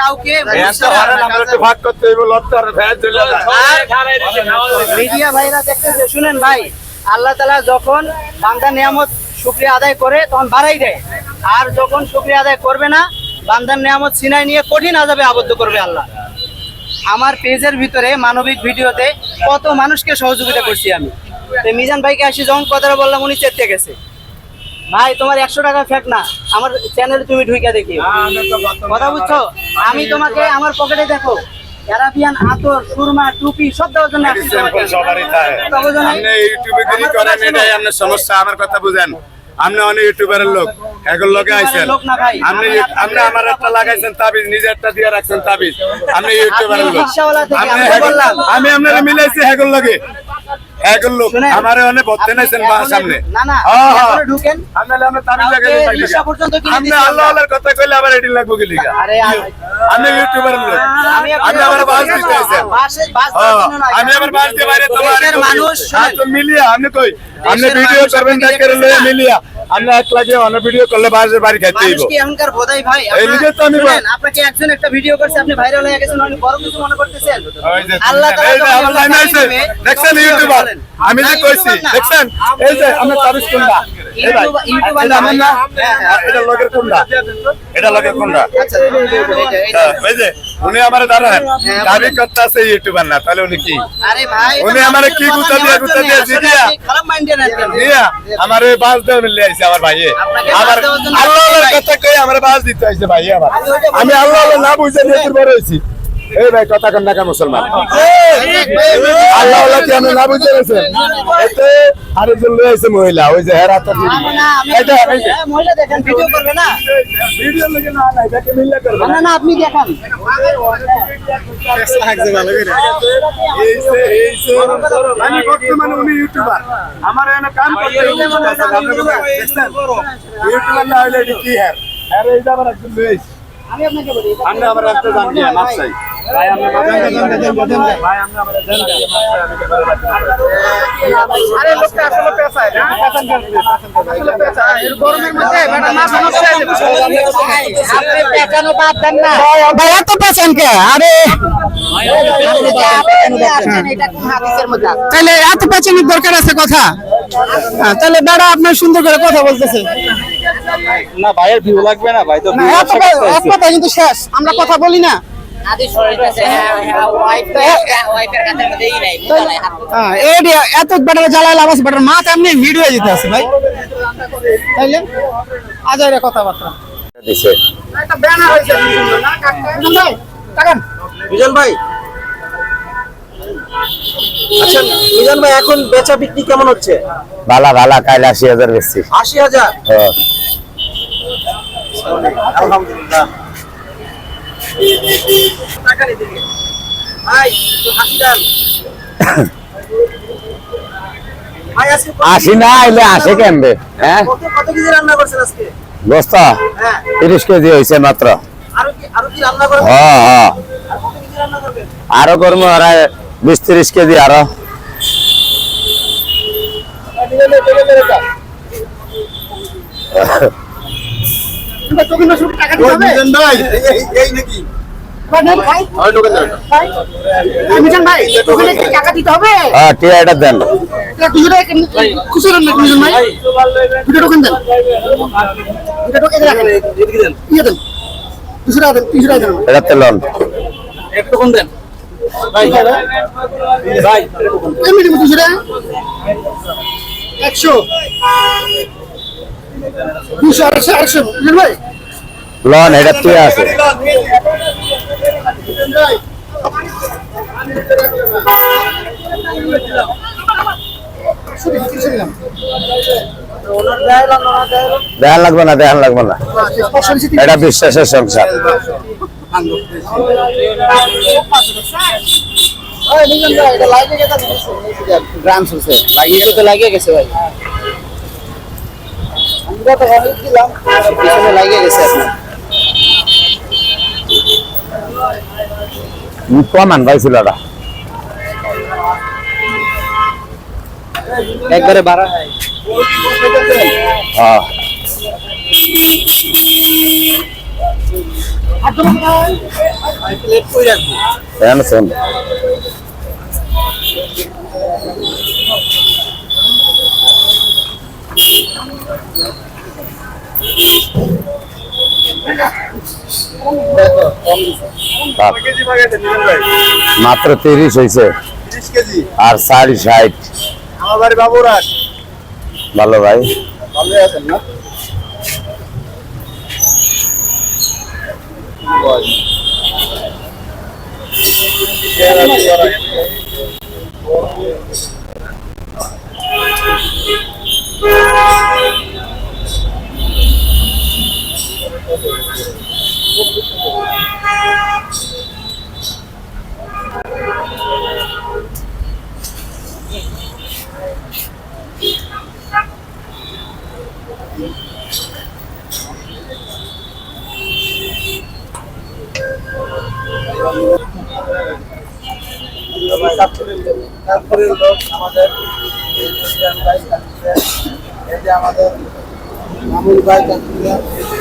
কাউকে ভাগ করতে মিডিয়া ভাইরা দেখতেছে শুনেন ভাই আল্লাহ তালা যখন বান্দা নিয়ামত শুক্রিয়া আদায় করে তখন বাড়াই দেয়। আর যখন শুক্রিয়া আদায় করবে না বান্দার নিয়ামত সিনাই নিয়ে কঠিন আজাবে আবদ্ধ করবে আল্লাহ। আমার পেজের ভিতরে মানবিক ভিডিওতে কত মানুষকে সহযোগিতা করছি আমি। তো মিজান ভাইকে আসি যখন কথাটা বললাম উনি চেতে গেছে। ভাই তোমার একশো টাকা ফেক না। আমার চ্যানেলে তুমি ঢুকে দেখি কথা বুঝছ? আমি তোমাকে আমার পকেটে দেখো। অ্যারাবিয়ান আতর সুরমা টুপি সব দেওয়ার জন্য সবারই তাই কথা বোঝো নাই? আপনি ইউটিউবে কি করেন এটাই আপনার সমস্যা আমার কথা বুঝেন। আপনি অনেক ইউটিউবারের লোক। এখন লোকে আইছেন। আপনি আপনি আমার একটা লাগাইছেন তাবিজ নিজে একটা দিয়ে রাখছেন তাবিজ। আপনি ইউটিউবের আপনি লোক। আমি আপনার মিলাইছি হেগল লগে হেগল লোক আমারে অনেক বলতে আপনি নাইছেন এখনই- সামনে। না, না। এখনই ঢুকেন। আপনি আমরা তাবিজ কাউকে লাগাই দিই পর্যন্ত কিনে আপনি আল্লাহ আল্লাহর কথা কইলে আবার এটি লাগবো কি লিগা? আরে আ- আপনি লোক। আমি আবার বাস দিতে আইছেন। বাস দেওয়ার জন্য না। আমি আবার বাস দিয়ে বাইরে তোমার মানুষ তো মিলিয়া আপনি কই? আপনি ভিডিও করবেন আপনি না করে দেখতেছেন না? মিলিয়া। আপনি এক লাগে অন্য ভিডিও করলে বাসের বাড়ি খাইতে মানুষ হইব। কি এখনকার বোধাই ভাই? এই লিগে তো আমি আপনাকে একজন একটা ভিডিও করছে আপনি ভাইরাল হয়ে গেছেন অনেক বড় কিছু মনে করতেছেন। যে আল্লাহ তাআলা যে আমার লাইন দেখছেন ইউটিউবার আমি যে কইছি। দেখছেন? এই যে আমি তাবিজ কুন্ডা। এই ভাই ইউটিউবার- আমার না হ্যাঁ, হ্যাঁ। এটা লগের কোনটা এটা লাগে কোনটা? আচ্ছা। হ্যাঁ, ওই যে উনি আমার দাঁড়ান হ্যাঁ, দাবি করতে আছে ইউটিউবার না তাহলে উনি কি? আরে ভাই উনি আমার কি গুতা দিয়ে গুতা দিয়ে জিতিয়া? নিয়া আমার ওই বাস দেওয়া মিলে আইছে আমার ভাইয়ে। আমার আল্লাহ আল্লাহর কথা কই আমার বাস দিতে আইছে ভাই আমার। আমি আল্লাহ না বুঝে নেতির বড় হইছি এই ভাই কথা কন মুসলমান? আল্লাহ আল্লাহ কি আমি না বুঝে গেছেন? এতে আরেকজন লই আইছে মহিলা ওই যে হেরা তো না, না, আমি- এটা এই যে। মহিলা দেখেন, ভিডিও করবে না? ভিডিও লাগে না না এটাকে মিল্লা করবে। না, না, আপনি দেখান। এইছে এইছে আমি বর্তমানে উনি ইউটিউবার। আমার এখানে কাম করতে ইউটিউবার আছে আপনি দেখছেন? ইউটিউবার না হইলে কি আমার একজন আমি আপনাকে বলি, আমরা আমার একটা জান মাছ চাই। আরে লোকটা আসলে পেশায়? আসলে পেশায়। এর গরমের মধ্যে বেটা মাছ নষ্ট যাবে। আপনি পেঁচানো বাদ দেন না। ভাই এত পেছেন কে আরে। আপনি আসছেন, এটা কোন হাদিসের মধ্যে আছে? তাহলে এত পেছনের দরকার আছে কথা? হ্যাঁ, তাহলে দাঁড়া আপনার সুন্দর করে কথা বলতেছে। না ভাইয়ের ভিউ লাগবে না ভাই তো কথা কিন্তু শেষ। আমরা কথা বলি না। হ্যাঁ, হ্যাঁ, হ্যাঁ, হ্যাঁ এত লাভ আছে এমনি যেতে আছে ভাই। তাইলে? আজ এর কথাবার্তা। দিছে। একটা ব্যানার হয়েছে। ভাই কাকান মিজান ভাই। আচ্ছা মিজান ভাই এখন বেচা বিক্রি কেমন হচ্ছে? ভালা ভালা কাইলে আশি হাজার বেশি আশি হাজার? আলহামদুলিল্লাহ। আশি না আইলে আসে কেমবে? হ্যাঁ? গোস্ত হ্যাঁ তিরিশ কেজি হয়েছে মাত্র। আরও কি আরও করব বিশ তিরিশ কেজি আরও না শুধু টাকা দিতে হবে? এই নাকি? ভাই, নেন, ভাই। ভাই। এই তোকে নাকি টাকা দিতে হবে? হ্যাঁ দেন। এটা দুশো কেন- দেন। ইয়ে দেন। একটু ভাই। ভাই। একশো দুশো আড়াইশো আড়াইশো মিজান ভাই লন এটা টিয়া আছে। দেখান লাগবে না দেখান লাগবে না। এটা বিশ্বাসের সংসার। ওই মিজান ভাই, এটা লাইভে গেছে, নিচে দেন। গ্রাম চলছে লাগিয়ে তো লাগিয়ে গেছে ভাই আমরা তো অনেক দিলাম পিছনে লাগিয়ে গেছে আপনার কমান ভাই ছিল ওটা একবারে বাড়া হ্যাঁ প্লেট কই রাখব মাত্র তিরিশ হয়েছে আর সাড়ে ষাট। ভালো ভাই। ভালো আছেন না তারপরে হলো আমাদের আমাদের মামুল ভাই থাকছে,